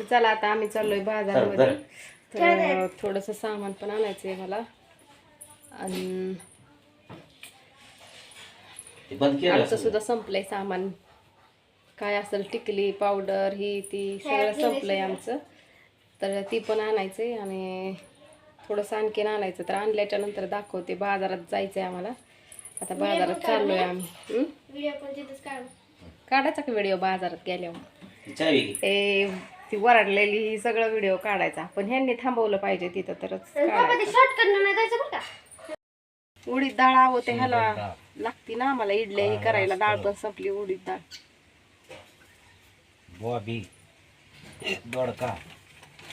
तर चला आता आम्ही चाललोय बाजारामध्ये. तर थोडंसं सामान पण आणायचं आहे मला. आणि ते बंद केलं आमचं सुद्धा संपलंय सामान. काय असेल टिकली पावडर ही ती सगळं संपलंय आमचं. तर ती पण आणायचंय आणि थोडंसं आणखीन आणायचं. तर आणल्याच्या नंतर दाखवते. बाजारात जायचंय आम्हाला. आता बाजारात चाललोय आम्ही. हं? व्हिडिओ पण तिथंच काढ. काढायचा का व्हिडिओ बाजारात गेल्यावर. ए ती वरडलेली ही सगळं व्हिडिओ काढायचा. पण ह्यांनी थांबवलं पाहिजे तिथं तरच काढायचं. ते शॉर्ट करणं नाही जायचं बरं का? उडीद डाळ आवते ह्याला लागती ना आम्हाला इडल्या ही करायला डाळ पण संपली उडीद डाळ. बॉबी दोडका.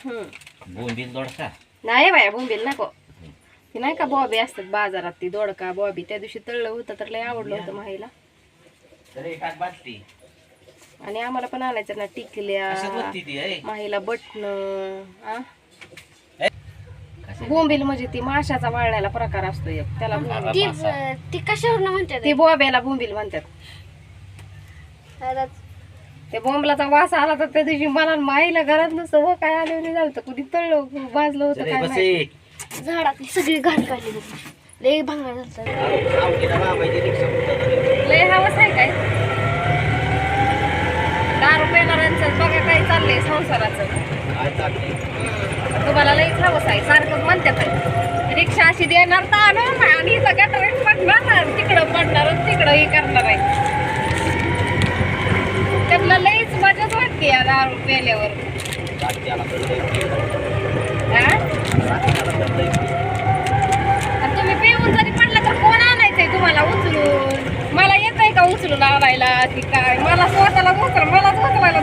हम्म. बोंबील दोडका. नाही बाया बोंबील नको. ती नाही का बॉबी असतात बाजारात ती दोडका बॉबी. त्या दिवशी तळलं होतं तर लय आवडलं होतं माहीला. तरी टाक बाटली. आणि आम्हाला पण आणायचं ना टिकल्या? माहीला बटन कसं? बोंबील म्हणजे ती माशाचा वाळण्याला प्रकार असतो एक त्याला बोंबील. ती कशावरनं म्हणतात ती बॉब्याला बोंबील म्हणतात ते बोंबलाचा वास आला तर त्या दिवशी मला माईला घरात नसतं हो काय आलं नाही झालं कुणी तळलं भाजलं होतं काय. झाडातली सगळी घाण काढली लय भांगड झालं. लय हवस आहे काय दारू पेणाऱ्यांचं चाललंय संसाराचं? तुम्हाला लईच हवस आहे सारखं म्हणतात आहे. रिक्षा अशी देणार तर आणि इथं गटारीत पडणार तिकडं पडणार तिकडं हे करणार आहे त्यांना लईच मजाच वाटते या दारू पेल्यावर. हा? रात्याला कळलंय. आणि तुम्ही पिऊन जरी पडलं तर कोण आणायचंय तुम्हाला उचलून मला येत आहे का उचलून आणायला की काय मला स्वतःला उचल मलाच उचलायला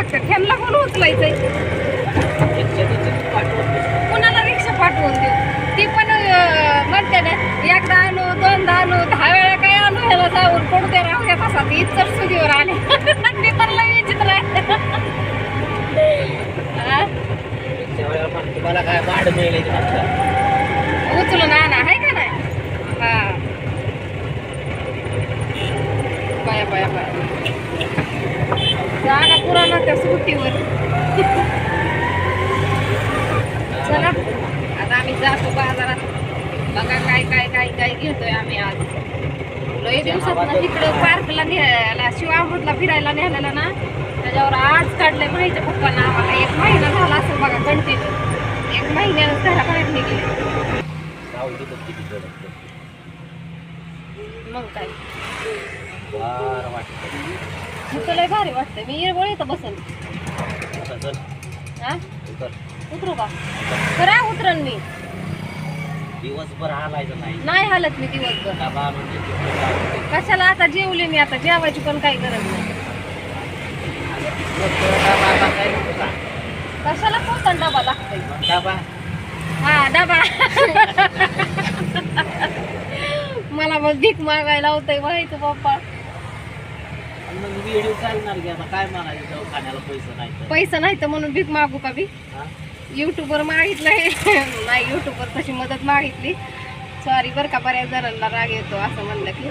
दोन माणसं लागतात त्यांना कोण उचलायचंय. रिक्षा पाठवून दे. कुणाला रिक्षा पाठवून देऊ? ती पण म्हणते ना एकदा आणू दोनदा आणू दहा वेळा काय आणू ह्याला जाऊन पडू दे राहू द्या तसा ती इतर सुधीवर आले. मी पण लई विचित्र आहे काय उचलून आणा आहे का नाही? हा. पाया पाया पाया जागा पुराणा त्या स्कूटीवर चला आता आम्ही जातो बाजारात. बघा काय काय काय काय घेतोय आम्ही आज. लई दिवसात तिकडं पार्कला न्यायला शिवामृतला फिरायला नेलेलं ना त्याच्यावर आज काढलंय माहिती पप्पांना आम्हाला. एक महिना झाला असेल बघा कंटिन्यू. एक महिन्यानं घराबाहेर निघले. मग काय? बरं वाटतं. लय भारी वाटतंय. मी इरवळ इथं बसन आता चल, हा? उतर. उतरू का? खरा उतरन मी. दिवसभर हालायचं नाही. नाही हालत मी दिवसभर. डबा म्हणजे तिकडे. कशाला आता जेवले मी आता? जेवायची पण काही गरज नाही. दिवसभर डबा आता काय नको का? कशाला कोणता डबा लागतोय? डबा. हा डबा. मला मग भीक मागायला होतंय माहिती पप्पा आणि मग व्हिडिओ चालणार की आता काय म्हणायचं दवाखान्याला पैसे नाही तर. पैसा नाही तर म्हणून भीक मागू का मी? हा? युट्यूबवर मागितलंय नाही युट्यूबवर तशी मदत मागितली. सॉरी बरं का बऱ्याच जणांना राग येतो असं म्हणलं की.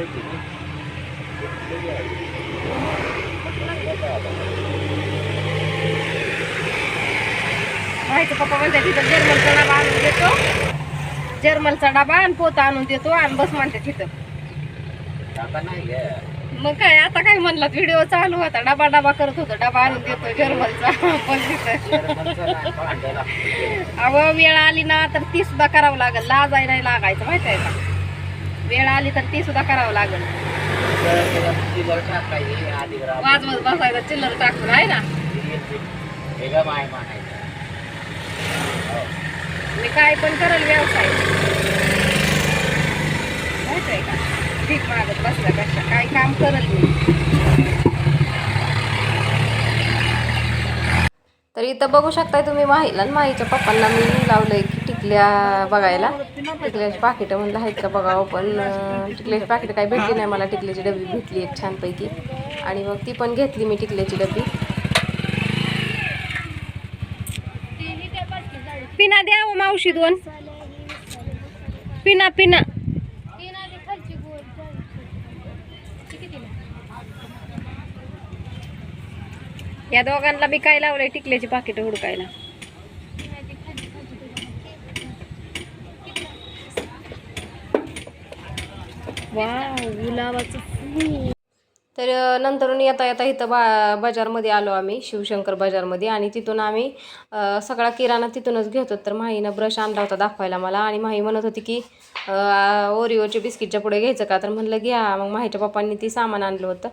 माहिती पप्पा म्हणते तिथं जर्मनचा डबा आणून देतो. जर्मनचा डबा आणि पोता आणून देतो आणि बस म्हणते तिथं. आता नाही गे. मग काय आता काय म्हणलात? व्हिडिओ चालू होता. डबा डबा करत होतो. डबा आणून देतो जर्मनचा पण तिथं वेळ आली ना तर ती सुद्धा करावं लागेल. लाजाय नाही लागायचं माहिती आहे का? वेळ आली तर ती सुद्धा करावं लागेल. वाजवत बसायचं चिल्लर टाकून आहे ना? मी काय पण करेल व्यवसाय माहिती आहे का भीक मागत बसल्यापेक्षा काय काम करत तर इथं बघू शकताय तुम्ही माहीला माहीच्या पप्पांना मी लावलंय की टिकल्या बघायला. टिकल्याची पाकिटं म्हणलं आहेत का बघावं पण टिकल्याची पाकिटं काही भेटली नाही मला. टिकल्याची डबी भेटली एक छानपैकी. आणि मग ती पण घेतली मी टिकल्याची डबी पिना द्या हो मावशी दोन. पिना पिना. या दोघांना मी काय लावलंय टिकल्याची पाकिट हुडकायला? वाव गुलाबाचं फूल. तर नंतर नंतरून येता येता इथं बा बाजारमध्ये आलो आम्ही शिवशंकर बाजारमध्ये. आणि तिथून आम्ही सगळा किराणा तिथूनच घेतो. तर माहीनं ब्रश आणला होता दाखवायला मला. आणि माही म्हणत होती की ओरिओच्या ओरिओचे बिस्किटच्या पुढे घ्यायचं का? तर म्हणलं घ्या. मग माहीच्या पप्पांनी ती सामान आणलं होतं.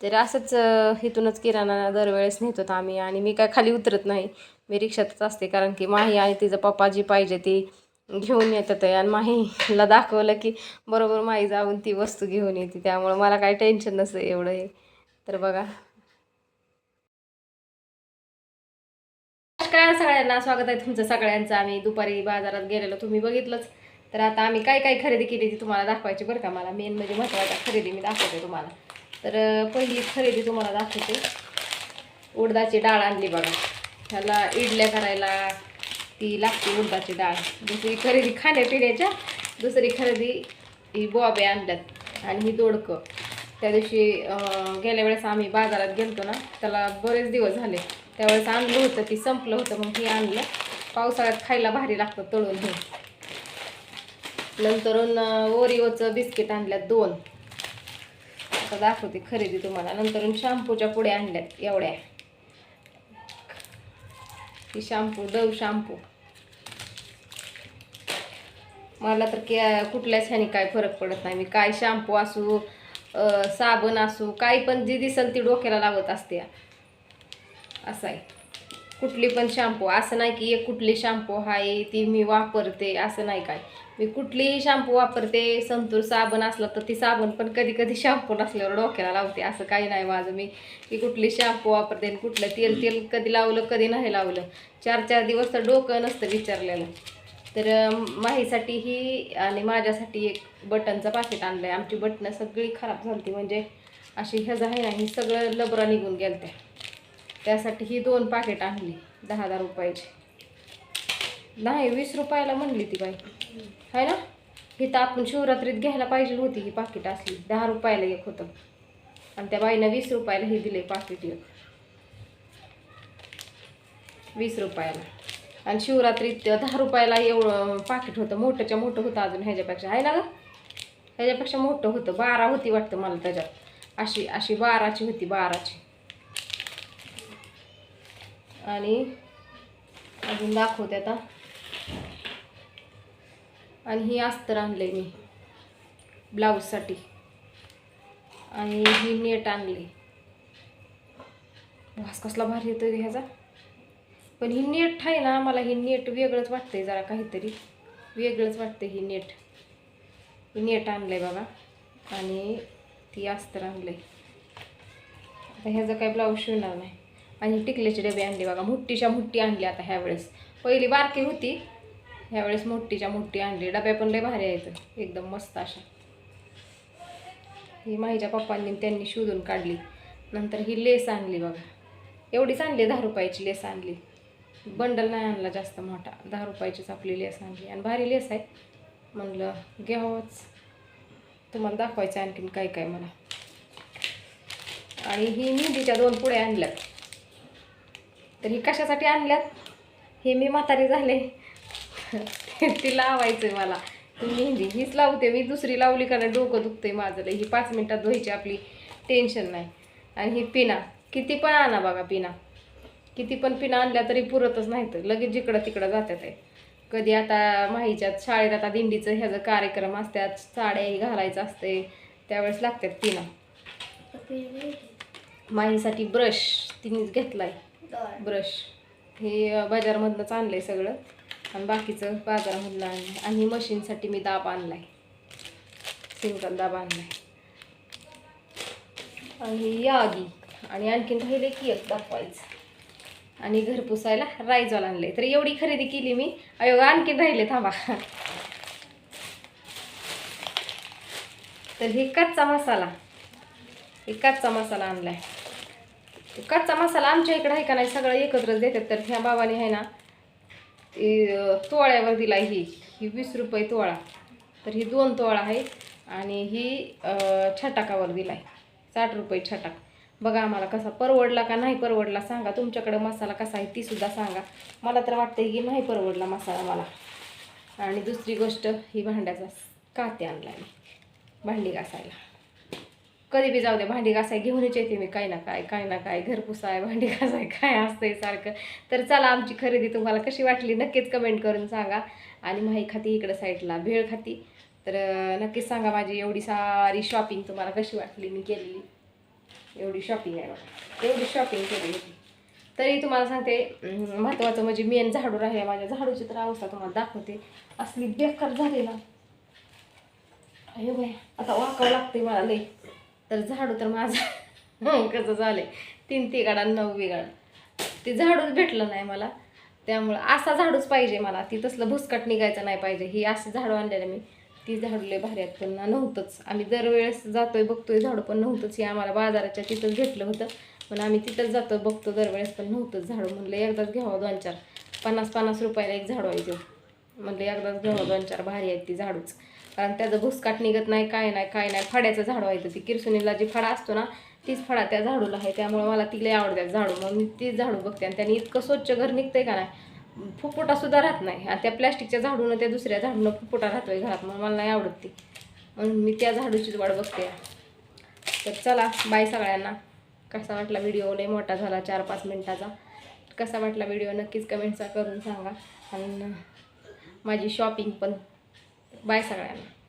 तर असंच इथूनच किराणा दरवेळेस नेत होतो आम्ही आणि मी काय खाली उतरत नाही. मी रिक्षातच असते कारण की माही आणि तिचं पप्पा जी पाहिजे ती घेऊन येतात आणि माहीला दाखवलं की बरोबर माही जाऊन ती वस्तू घेऊन येते. त्यामुळं मला काही टेन्शन नसतं एवढं हे. तर बघा. नमस्कार सगळ्यांना स्वागत आहे तुमचं सगळ्यांचं. आम्ही दुपारी बाजारात गेलेलो तुम्ही बघितलंच. तर आता आम्ही काय काय खरेदी केली ती तुम्हाला दाखवायची बरं का मला. मेन म्हणजे महत्त्वाचा खरेदी मी दाखवते तुम्हाला. तर पहिली खरेदी तुम्हाला दाखवते. उडदाची डाळ आणली बघा. ह्याला इडल्या करायला ती लागते उडदाची डाळ. दुसरी खरेदी खाण्यापिण्याच्या दुसरी खरेदी ही बॉबे आणल्यात आणि ही दोडकं. त्या दिवशी गेल्या वेळेस आम्ही बाजारात गेलतो ना त्याला बरेच दिवस झाले. त्यावेळेस आणलं होतं ती संपलं होतं मग हे आणलं. पावसाळ्यात खायला भारी लागतं तळून हे. नंतरून ओरिओचं बिस्किट आणल्यात दोन. आता दाखवते खरेदी तुम्हाला. नंतर शॅम्पूच्या पुढे आणल्यात एवढ्या. ही शॅम्पू डव शॅम्पू मला तर की कुठल्याच ह्याने काय फरक पडत नाही. मी काय शॅम्पू असू साबण असू काही पण जी दिसल ती डोक्याला लावत असते. असं आहे. कुठली पण शॅम्पू असं नाही की एक कुठली शॅम्पू आहे ती मी वापरते. असं नाही काय. मी कुठलीही शॅम्पू वापरते संतूर साबण असलं तर ती साबण पण कधी कधी शॅम्पू नसल्यावर डोक्याला लावते. असं काही नाही माझं. मी की कुठली शॅम्पू वापरते आणि कुठलं तेल तेल कधी लावलं कधी नाही लावलं. चार चार दिवस तर डोकं नसतं विचारलेलं. तर माहीसाठी ही आणि माझ्यासाठी एक बटनचं पाकिट आणलं आहे आमची बटणं सगळी खराब झाली म्हणजे अशी ह्याचं आहे ना ही सगळं लबरा निघून गेलं त्या त्यासाठी ही दोन पाकिट आणली. दहा दहा रुपयाची. नाही वीस रुपयाला म्हणली ती बाई. आहे ना? ही तर आपण शिवरात्रीत घ्यायला पाहिजे होती ही पाकिट असली. दहा रुपयाला एक होतं. आणि त्या बाईनं वीस रुपयाला हे दिले पाकिट एक. वीस रुपयाला. आणि शिवरात्रीत दहा रुपयाला एवढं पाकिट होतं. मोठंच्या मोठं होतं अजून ह्याच्यापेक्षा. आहे ना गं? ह्याच्यापेक्षा मोठं होतं. बारा होती वाटतं मला त्याच्यात. अशी अशी बाराची होती बाराची. आणि अजून दाखवते आता. आणि ही अस्तर आणले मी ब्लाऊजसाठी. आणि ही नेट आणली वास कसला भारी येतो ह्याचा. पण ही नेट आहे ना मला ही नेट वेगळंच वाटतंय जरा काहीतरी. वेगळंच वाटतंय ही नेट. ही नेट आणलंय बाबा. आणि ती अस्तर आणलंय. आता ह्याचं काय ब्लाऊज शिवणार नाही. आणि टिकल्याचे डबे आणले बघा. मुठ्ठीच्या मुठ्ठी आणली आता ह्यावेळेस. पहिली बारकी होती. ह्यावेळेस मोठीच्या मोठी आणली. डब्या पण लय भारी आहेत. एकदम मस्त अशा. ही माझ्या पप्पांनी त्यांनी शोधून काढली. नंतर ही लेस आणली बघा. एवढीच आणली दहा रुपयाची लेस आणली. बंडल नाही आणला जास्त मोठा. दहा रुपयाचीच आपली लेस आणली. आणि भारी लेस आहे म्हणलं घ्यावंच. तुम्हाला दाखवायचं आणखीन काय काय मला आणि ही मेहंदीच्या दोन पुढे आणल्यात. तर ही कशासाठी आणल्यात? हे मी म्हातारी झाले. ती लावायचं आहे मला. मेहंदी हीच लावते मी दुसरी लावली का नाही डोकं दुखतंय माझं ही पाच मिनटात धुवायची आपली टेन्शन नाही. आणि ही पिना. किती पण आणा बघा पिना. किती पण पिना आणल्या तरी पुरतच नाही तर. लगेच जिकडं तिकडं जातात आहे. कधी आता माहीच्यात शाळेत आता दिंडीचं ह्याचं कार्यक्रम असतात साड्याही घालायचं असते त्यावेळेस लागतात पिना. माहीसाठी ब्रश तिनेच घेतलाय. ब्रश हे बाजारमधनंच आणलंय सगळं. आणि बाकीचं बाजारामधलं आणलं आणि मशीनसाठी मी दाब आणलाय. सिंगल दाब आणलाय. आणि यागी आणि आणखीन राहिले की एक दाखवायचं. आणि घर पुसायला रायजॉल आहे तर एवढी खरेदी केली मी. अयो आणखीन राहिले थांबा. तर हे कच्चा मसाला. हे कच्चा मसाला आणला आहे कच्चा मसाला आमच्या इकडे आहे का नाही सगळं एकत्रच देतात. तर ह्या बाबाने आहे ना तोळ्यावर दिला ही ही वीस रुपये तोळा. तर ही दोन तोळा आहे आणि ही छटाकावर दिला आहे. साठ रुपये छटाक. बघा आम्हाला कसा परवडला का नाही परवडला सांगा. तुमच्याकडं मसाला कसा आहे ती सुद्धा सांगा. मला तर वाटतं की नाही परवडला मसाला मला. आणि दुसरी गोष्ट ही भांड्याचा काते आणला मी. भांडी घासायला. कधी बी जाऊ दे भांडी घासाय घेऊनच येते मी काय ना काय काय ना काय घरपुसाय भांडी घासाय काय असतंय सारखं. तर चला आमची खरेदी तुम्हाला कशी वाटली नक्कीच कमेंट करून सांगा. आणि माही खाती इकडं साईडला भेळ खाती. तर नक्कीच सांगा माझी एवढी सारी शॉपिंग तुम्हाला कशी वाटली मी केलेली. एवढी शॉपिंग आहे बघा. एवढी शॉपिंग केली होती तरी तुम्हाला सांगते महत्त्वाचं म्हणजे मेन झाडू राहिले माझ्या. झाडूची तर अवस्था तुम्हाला दाखवते. असली बेकार झाली ना. अयो बाय आता वाकावं लागते मला लई. तर झाडू तर माझं कसं झालं तीन तिघाडा नऊ बिघाड. ते झाडूच भेटलं नाही मला. त्यामुळं असा झाडूच पाहिजे मला. ती तसलं भुसकट निघायचं नाही पाहिजे. ही अशी झाडू आणलेलं मी. ती झाडू लय भारी आहेत पण नव्हतंच. आम्ही दरवेळेस जातोय बघतोय झाडू पण नव्हतंच. हे आम्हाला बाजाराच्या तिथंच भेटलं होतं. पण आम्ही तिथंच जातो बघतो दरवेळेस पण नव्हतंच झाडू. म्हणलं एकदाच घ्यावं दोन चार. पन्नास पन्नास रुपयाला एक झाडू आहे म्हणलं एकदाच घ्यावं दोन चार. भारी आहेत ती झाडूच. कारण त्याचं भुसकाट निघत नाही काय नाही काय नाही. फड्याचं झाड व्हायचं ती. किरसुनीला जी फडा असतो ना तीच फडा त्या झाडूला आहे. त्यामुळे मला ती आवडतात झाडू. मग मी तीच झाडू बघते आणि त्याने इतकं स्वच्छ घर निघतंय का नाही फुफुटासुद्धा राहत नाही. आणि त्या प्लॅस्टिकच्या झाडूनं त्या दुसऱ्या झाडूनं फुफुटा राहतोय घरात. मग मला नाही आवडत ती. म्हणून मी त्या झाडूचीच वाट बघते. तर चला बाय सगळ्यांना. कसा वाटला व्हिडिओ? लय मोठा झाला चार पाच मिनटाचा. कसा वाटला व्हिडिओ? नक्कीच कमेंटचा करून सांगा. आणि माझी शॉपिंग पण बाय सगळ्यांना